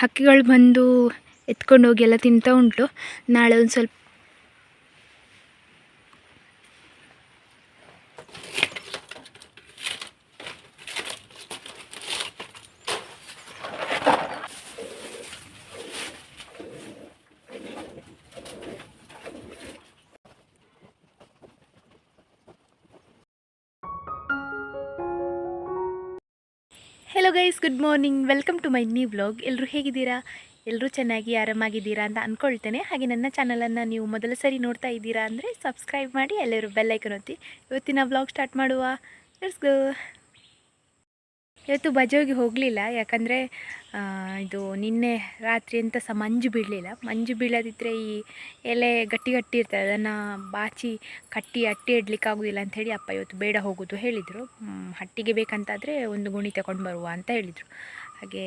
ಹಕ್ಕಿಗಳು ಬಂದು ಎತ್ಕೊಂಡು ಹೋಗಿ ಎಲ್ಲ ತಿಂತಾ ಉಂಟು. ನಾಳೆ ಒಂದು ಸ್ವಲ್ಪ hello guys good morning welcome to my new vlog ಎಲ್ಲರೂ ಹೇಗಿದ್ದೀರಾ? ಎಲ್ಲರೂ ಚೆನ್ನಾಗಿ, ಆರಾಮಾಗಿದ್ದೀರಾ ಅಂತ ಅಂದ್ಕೊಳ್ತೇನೆ ಹಾಗೆ ನನ್ನ ಚಾನಲನ್ನು ನೀವು ಮೊದಲ ಸರಿ ನೋಡ್ತಾ ಇದ್ದೀರಾ ಅಂದರೆ ಸಬ್ಸ್ಕ್ರೈಬ್ ಮಾಡಿ, ಎಲ್ಲರೂ ಬೆಲ್ಲೈಕನ್ ಒತ್ತಿ. ಇವತ್ತಿನ ವ್ಲಾಗ್ ಸ್ಟಾರ್ಟ್ ಮಾಡುವ. ಲೆಟ್ಸ್ ಗೋ ಇವತ್ತು ಬಜೋಗಿ ಹೋಗಲಿಲ್ಲ, ಯಾಕಂದರೆ ಇದು ನಿನ್ನೆ ರಾತ್ರಿ ಅಂತ ಸಹ ಮಂಜು ಬೀಳಲಿಲ್ಲ. ಮಂಜು ಬೀಳದಿದ್ದರೆ ಈ ಎಲೆ ಗಟ್ಟಿ ಗಟ್ಟಿ ಇರ್ತದೆ, ಅದನ್ನು ಬಾಚಿ ಕಟ್ಟಿ ಅಟ್ಟಿ ಇಡ್ಲಿಕ್ಕೆ ಆಗೋದಿಲ್ಲ ಅಂಥೇಳಿ ಅಪ್ಪ ಇವತ್ತು ಬೇಡ ಹೋಗೋದು ಹೇಳಿದರು. ಹಟ್ಟಿಗೆ ಬೇಕಂತಾದರೆ ಒಂದು ಗುಣಿ ತಗೊಂಡು ಬರುವ ಅಂತ ಹೇಳಿದರು. ಹಾಗೆ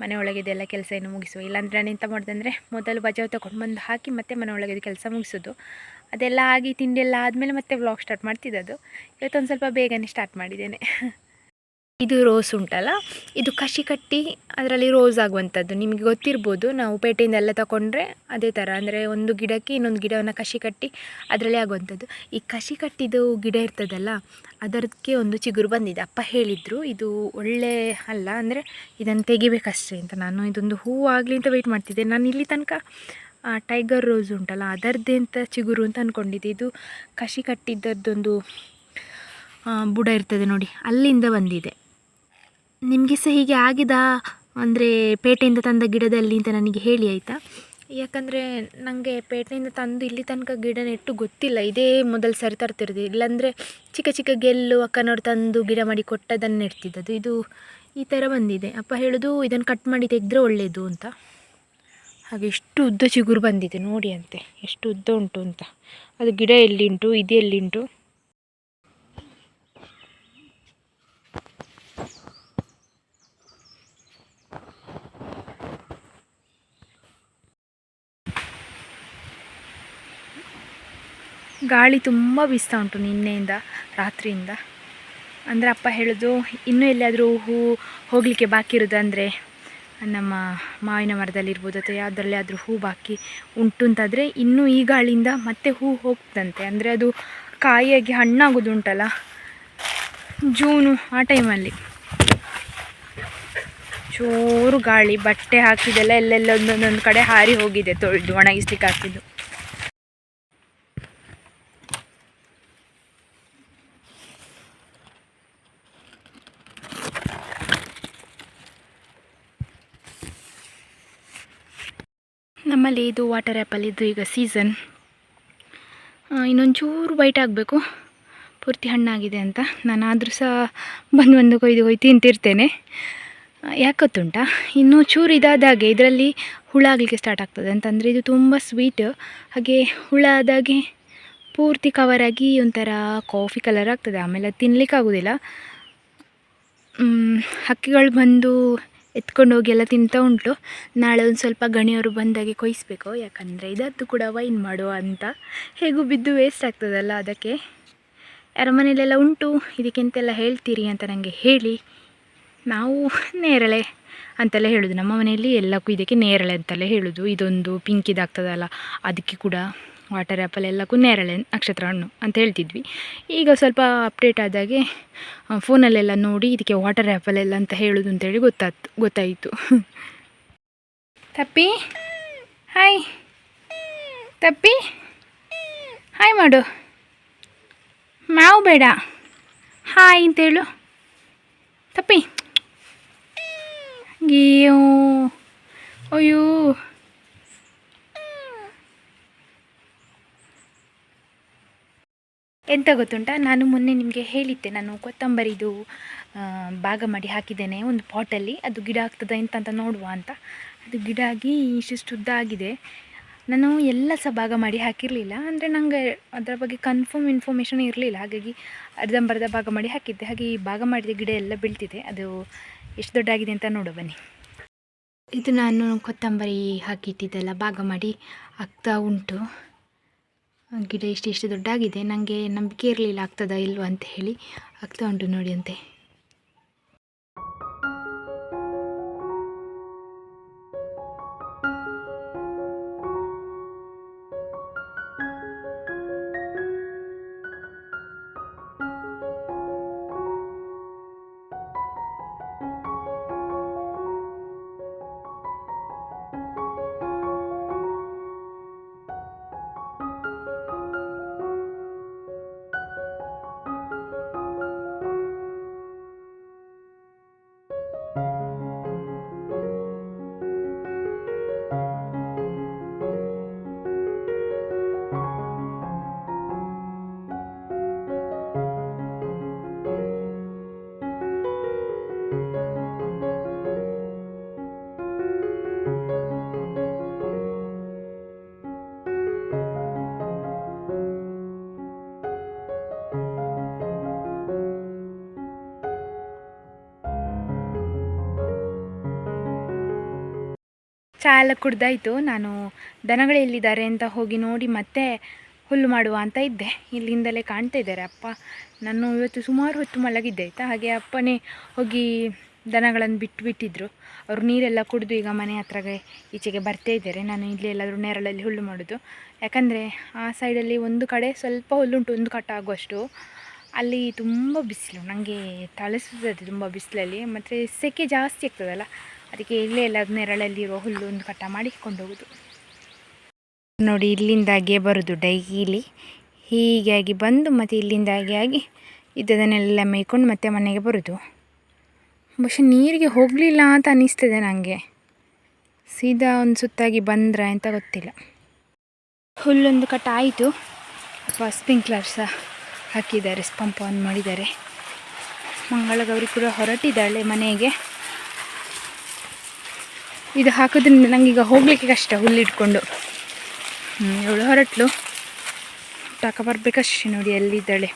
ಮನೆ ಒಳಗಿದೆಲ್ಲ ಕೆಲಸ ಏನು ಮುಗಿಸುವ. ಇಲ್ಲಾಂದರೆ ನಾನು ಎಂತ ಮಾಡೋದಂದರೆ ಮೊದಲು ಬಜಾವ್ ತಗೊಂಡು ಬಂದು ಹಾಕಿ ಮತ್ತೆ ಮನೆ ಒಳಗಿದ ಕೆಲಸ ಮುಗಿಸೋದು. ಅದೆಲ್ಲ ಆಗಿ ತಿಂಡಿ ಎಲ್ಲ ಆದಮೇಲೆ ಮತ್ತೆ ವ್ಲಾಗ್ ಸ್ಟಾರ್ಟ್ ಮಾಡ್ತಿದ್ದದು. ಇವತ್ತೊಂದು ಸ್ವಲ್ಪ ಬೇಗನೆ ಸ್ಟಾರ್ಟ್ ಮಾಡಿದ್ದೇನೆ. ಇದು ರೋಸ್ ಉಂಟಲ್ಲ? ಇದು ಕಸಿ ಕಟ್ಟಿ ಅದರಲ್ಲಿ ರೋಸ್ ಆಗುವಂಥದ್ದು ನಿಮಗೆ ಗೊತ್ತಿರ್ಬೋದು, ನಾವು ಪೇಟೆಯಿಂದ ಎಲ್ಲ ತಗೊಂಡ್ರೆ ಅದೇ ಥರ ಅಂದರೆ ಒಂದು ಗಿಡಕ್ಕೆ ಇನ್ನೊಂದು ಗಿಡವನ್ನು ಕಸಿ ಕಟ್ಟಿ ಅದರಲ್ಲಿ ಆಗುವಂಥದ್ದು ಈ ಕಸಿ ಕಟ್ಟಿದ್ದು ಗಿಡ ಇರ್ತದಲ್ಲ, ಅದಕ್ಕೆ ಒಂದು ಚಿಗುರು ಬಂದಿದೆ. ಅಪ್ಪ ಹೇಳಿದರು, ಇದು ಒಳ್ಳೆ ಅಲ್ಲ, ಅಂದರೆ ಇದನ್ನು ತೆಗಿಬೇಕಷ್ಟೇ ಅಂತ. ನಾನು ಇದೊಂದು ಹೂವು ಆಗಲಿ ಅಂತ ವೆಯ್ಟ್ ಮಾಡ್ತಿದ್ದೆ. ನಾನು ಇಲ್ಲಿ ತನಕ ಟೈಗರ್ ರೋಸ್ ಉಂಟಲ್ಲ, ಅದರದ್ದೇ ಅಂತ ಚಿಗುರು ಅಂತ ಅಂದ್ಕೊಂಡಿದ್ದೆ ಇದು ಕಸಿ ಕಟ್ಟಿದ್ದದ್ದೊಂದು ಬುಡ ಇರ್ತದೆ ನೋಡಿ, ಅಲ್ಲಿಂದ ಬಂದಿದೆ. ನಿಮಗೆ ಸಹ ಹೀಗೆ ಆಗಿದ? ಅಂದರೆ ಪೇಟೆಯಿಂದ ತಂದ ಗಿಡದಲ್ಲಿ ಅಂತ ನನಗೆ ಹೇಳಿ ಆಯಿತಾ? ಯಾಕಂದರೆ ನನಗೆ ಪೇಟೆಯಿಂದ ತಂದು ಇಲ್ಲಿ ತನಕ ಗಿಡ ನೆಟ್ಟು ಗೊತ್ತಿಲ್ಲ. ಇದೇ ಮೊದಲು ಸರಿ ತರ್ತಿರೋದು. ಇಲ್ಲಾಂದರೆ ಚಿಕ್ಕ ಚಿಕ್ಕ ಗೆಲ್ಲು ಅಕ್ಕನವ್ರು ತಂದು ಗಿಡ ಮಾಡಿ ಕೊಟ್ಟದನ್ನು ನೆಡ್ತಿದ್ದದು ಇದು ಈ ಥರ ಬಂದಿದೆ. ಅಪ್ಪ ಹೇಳೋದು, ಇದನ್ನು ಕಟ್ ಮಾಡಿ ತೆಗೆದ್ರೆ ಒಳ್ಳೆಯದು ಅಂತ. ಹಾಗೆ ಎಷ್ಟು ಉದ್ದ ಚಿಗುರು ಬಂದಿದೆ ನೋಡಿ ಅಂತೆ. ಎಷ್ಟು ಉದ್ದ ಉಂಟು ಅಂತ. ಅದು ಗಿಡ ಎಲ್ಲಿಂಟು? ಇದು ಎಲ್ಲಿಂಟು? ಗಾಳಿ ತುಂಬ ಬೀಸ್ತಾ ಉಂಟು ನಿನ್ನೆಯಿಂದ, ರಾತ್ರಿಯಿಂದ. ಅಂದರೆ ಅಪ್ಪ ಹೇಳೋದು, ಇನ್ನೂ ಎಲ್ಲಿಯಾದರೂ ಹೂ ಹೋಗಲಿಕ್ಕೆ ಬಾಕಿ ಇರೋದು ಅಂದರೆ ನಮ್ಮ ಮಾವಿನ ಮರದಲ್ಲಿರ್ಬೋದು ಅಥವಾ ಯಾವುದರಲ್ಲಿ ಆದರೂ ಹೂ ಬಾಕಿ ಉಂಟು ಅಂತಾದರೆ ಇನ್ನೂ ಈ ಗಾಳಿಯಿಂದ ಮತ್ತೆ ಹೂ ಹೋಗ್ತಂತೆ. ಅಂದರೆ ಅದು ಕಾಯಿಯಾಗಿ ಹಣ್ಣಾಗೋದು ಉಂಟಲ್ಲ ಜೂನು ಆ ಟೈಮಲ್ಲಿ. ಚೂರು ಗಾಳಿ, ಬಟ್ಟೆ ಹಾಕಿದೆಲ್ಲ ಎಲ್ಲೆಲ್ಲ ಒಂದೊಂದೊಂದು ಕಡೆ ಹಾರಿ ಹೋಗಿದೆ, ತೊಳೆದು ಒಣಗಿಸ್ಲಿಕ್ಕೆ ಹಾಕಿದ್ದು. ನಮ್ಮಲ್ಲಿ ಇದು ವಾಟರ್ ಆ್ಯಪಲ್ ಇದು ಈಗ ಸೀಸನ್ ಇನ್ನೊಂಚೂರು ವೈಟ್ ಆಗಬೇಕು. ಪೂರ್ತಿ ಹಣ್ಣಾಗಿದೆ ಅಂತ. ನಾನು ಆದರೂ ಸಹ ಬಂದು ಬಂದು ಕೊಯ್ದು ಕೊಯ್ದು ತಿಂತಿರ್ತೇನೆ. ಯಾಕೆ ಗೊತ್ತುಂಟಾ? ಇನ್ನೂ ಚೂರು ಇದಾದಾಗೆ ಇದರಲ್ಲಿ ಹುಳ ಆಗಲಿಕ್ಕೆ ಸ್ಟಾರ್ಟ್ ಆಗ್ತದೆ. ಅಂತಂದರೆ ಇದು ತುಂಬ ಸ್ವೀಟ್ ಹಾಗೆ ಹುಳ ಆದಾಗೆ ಪೂರ್ತಿ ಕವರ್ ಆಗಿ ಒಂಥರ ಕಾಫಿ ಕಲರ್ ಆಗ್ತದೆ. ಆಮೇಲೆ ಅದು ಮ್, ಹಕ್ಕಿಗಳು ಬಂದು ಎತ್ಕೊಂಡು ಹೋಗಿ ಎಲ್ಲ ತಿಂತಾ ಉಂಟು. ನಾಳೆ ಒಂದು ಸ್ವಲ್ಪ ಗಣಿಯವರು ಬಂದಾಗೆ ಕೊಯ್ಸ್ಬೇಕು. ಯಾಕಂದರೆ ಇದತ್ತು ಕೂಡ ವೈನ್ ಮಾಡುವ ಅಂತ. ಹೇಗೂ ಬಿದ್ದು ವೇಸ್ಟ್ ಆಗ್ತದಲ್ಲ ಅದಕ್ಕೆ. ಯಾರ ಮನೇಲೆಲ್ಲ ಉಂಟು? ಇದಕ್ಕೆಂತೆಲ್ಲ ಹೇಳ್ತೀರಿ ಅಂತ ನನಗೆ ಹೇಳಿ. ನಾವು ನೇರಳೆ ಅಂತೆಲ್ಲ ಹೇಳೋದು. ನಮ್ಮ ಮನೆಯಲ್ಲಿ ಎಲ್ಲಕ್ಕೂ ಇದಕ್ಕೆ ನೇರಳೆ ಅಂತಲೇ ಹೇಳೋದು. ಇದೊಂದು ಪಿಂಕ್ ಇದಾಗ್ತದಲ್ಲ ಅದಕ್ಕೆ ಕೂಡ. ವಾಟರ್ ಆ್ಯಪಲ್ ಎಲ್ಲ ನೇರಳೆ ನಕ್ಷತ್ರ ಹಣ್ಣು ಅಂತ ಹೇಳ್ತಿದ್ವಿ. ಈಗ ಸ್ವಲ್ಪ ಅಪ್ಡೇಟ್ ಆದಾಗೆ ಫೋನಲ್ಲೆಲ್ಲ ನೋಡಿ ಇದಕ್ಕೆ ವಾಟರ್ ಆ್ಯಪಲ್ ಎಲ್ಲ ಅಂತ ಹೇಳೋದು ಅಂತೇಳಿ ಗೊತ್ತಾಯ್ತು ಗೊತ್ತಾಯಿತು. ತಪ್ಪಿ? ಹಾಯ್ ತಪ್ಪಿ? ಹಾಯ್ ಮಾಡು. ಮಾವು ಬೇಡ. ಹಾಯ್ ಅಂತೇಳು ತಪ್ಪಿ? ಅಯ್ಯೋ. ಅಯ್ಯೋ. ಎಂತ ಗೊತ್ತುಂಟ? ನಾನು ಮೊನ್ನೆ ನಿಮಗೆ ಹೇಳಿದ್ದೆ, ನಾನು ಕೊತ್ತಂಬರಿದು ಭಾಗ ಮಾಡಿ ಹಾಕಿದ್ದೇನೆ ಒಂದು ಪಾಟಲ್ಲಿ. ಅದು ಗಿಡ ಆಗ್ತದ ಎಂತ ಅಂತ ನೋಡುವ ಅಂತ. ಅದು ಗಿಡ ಆಗಿ ಇಷ್ಟಿಷ್ಟು ಉದ್ದ ಆಗಿದೆ. ನಾನು ಎಲ್ಲ ಸಹ ಭಾಗ ಮಾಡಿ ಹಾಕಿರಲಿಲ್ಲ. ಅಂದರೆ ನನಗೆ ಅದರ ಬಗ್ಗೆ ಕನ್ಫರ್ಮ್ ಇನ್ಫಾರ್ಮೇಷನ್ ಇರಲಿಲ್ಲ. ಹಾಗಾಗಿ ಅರ್ಧಂಬರ್ಧ ಭಾಗ ಮಾಡಿ ಹಾಕಿದ್ದೆ. ಹಾಗೆ ಈ ಭಾಗ ಮಾಡಿದ ಗಿಡ ಎಲ್ಲ ಬೀಳ್ತಿದೆ. ಅದು ಎಷ್ಟು ದೊಡ್ಡಾಗಿದೆ ಅಂತ ನೋಡು ಬನ್ನಿ. ಇದು ನಾನು ಕೊತ್ತಂಬರಿ ಹಾಕಿಟ್ಟಿದ್ದೆಲ್ಲ ಭಾಗ ಮಾಡಿ ಆಗ್ತಾ ಉಂಟು. ಗಿಡ ಇಷ್ಟು ಇಷ್ಟು ದೊಡ್ಡಾಗಿದೆ ನನಗೆ ನಂಬಿಕೆ ಇರಲಿಲ್ಲ ಆಗ್ತದಾ ಇಲ್ವಾ ಅಂತ ಹೇಳಿ ಆಗ್ತಾ ಉಂಟು ನೋಡಿ ಅಂತೆ. ಎಲ್ಲ ಕುಡ್ದಾಯಿತು. ನಾನು ದನಗಳು ಎಲ್ಲಿದ್ದಾರೆ ಅಂತ ಹೋಗಿ ನೋಡಿ ಮತ್ತೆ ಹುಲ್ಲು ಮಾಡುವ ಅಂತ ಇದ್ದೆ. ಇಲ್ಲಿಂದಲೇ ಕಾಣ್ತಾ ಇದ್ದಾರೆ ಅಪ್ಪ. ನಾನು ಇವತ್ತು ಸುಮಾರು ಹೊತ್ತು ಮಲಗಿದ್ದೆ, ಆಯಿತಾ? ಹಾಗೆ ಅಪ್ಪನೇ ಹೋಗಿ ದನಗಳನ್ನು ಬಿಟ್ಟು ಬಿಟ್ಟಿದ್ದರು ಅವರು ನೀರೆಲ್ಲ ಕುಡಿದು ಈಗ ಮನೆ ಹತ್ರಗೆ ಈಚೆಗೆ ಬರ್ತಾ ಇದ್ದಾರೆ. ನಾನು ಇಲ್ಲಿ ಎಲ್ಲಾದರೂ ನೆರಳಲ್ಲಿ ಹುಲ್ಲು ಮಾಡೋದು. ಯಾಕಂದರೆ ಆ ಸೈಡಲ್ಲಿ ಒಂದು ಕಡೆ ಸ್ವಲ್ಪ ಹುಲ್ಲುಂಟು, ಒಂದು ಕಟ್ಟ ಆಗುವಷ್ಟು ಅಲ್ಲಿ ತುಂಬ ಬಿಸಿಲು. ನನಗೆ ತಳಿಸ್ತದೆ ತುಂಬ ಬಿಸಿಲಲ್ಲಿ. ಮತ್ತು ಸೆಕೆ ಜಾಸ್ತಿ ಆಗ್ತದಲ್ಲ. ಅದಕ್ಕೆ ಇಲ್ಲೇ ಎಲ್ಲ ಹುಲ್ಲು ಒಂದು ಕಟ್ಟ ಮಾಡಿ ಕೊಂಡೋಗೋದು. ನೋಡಿ ಇಲ್ಲಿಂದಾಗೆ ಬರೋದು ಡೈಲಿ ಹೀಗಾಗಿ ಬಂದು ಮತ್ತು ಇಲ್ಲಿಂದಾಗೆ ಆಗಿ ಇದ್ದದನ್ನೆಲ್ಲ ಮೇಯ್ಕೊಂಡು ಮತ್ತೆ ಮನೆಗೆ ಬರೋದು. ಬಹುಶಃ ನೀರಿಗೆ ಹೋಗಲಿಲ್ಲ ಅಂತ ಅನ್ನಿಸ್ತದೆ ನನಗೆ ಸೀದಾ ಒಂದು ಸುತ್ತಾಗಿ ಬಂದ್ರ ಅಂತ ಗೊತ್ತಿಲ್ಲ. ಹುಲ್ಲೊಂದು ಕಟ್ಟ ಆಯಿತು. ಸ್ಪ್ರಿಂಕ್ಲರ್ ಸಹ ಹಾಕಿದ್ದಾರೆ ಪಂಪ್ ಆನ್ ಮಾಡಿದ್ದಾರೆ. ಮಂಗಳಗೌರಿ ಕೂಡ ಹೊರಟಿದ್ದಾಳೆ ಮನೆಗೆ. ಇದು ಹಾಕೋದ್ರಿಂದ ನನಗೀಗ ಹೋಗಲಿಕ್ಕೆ ಕಷ್ಟ ಹುಲ್ಲಿಟ್ಕೊಂಡು ಹ್ಞೂ ಇವಳು ಹೊರಟ್ಲು. ಟಕ ಬರಬೇಕಷ್ಟೇ ನೋಡಿ ಎಲ್ಲಿದ್ದಾಳೆ?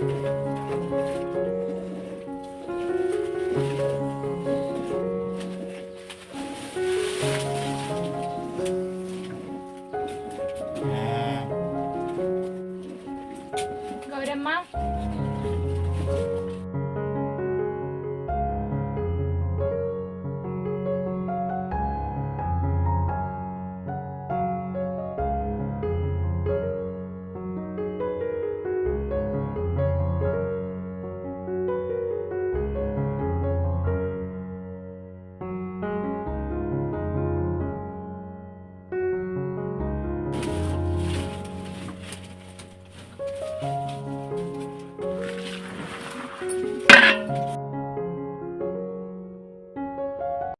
thank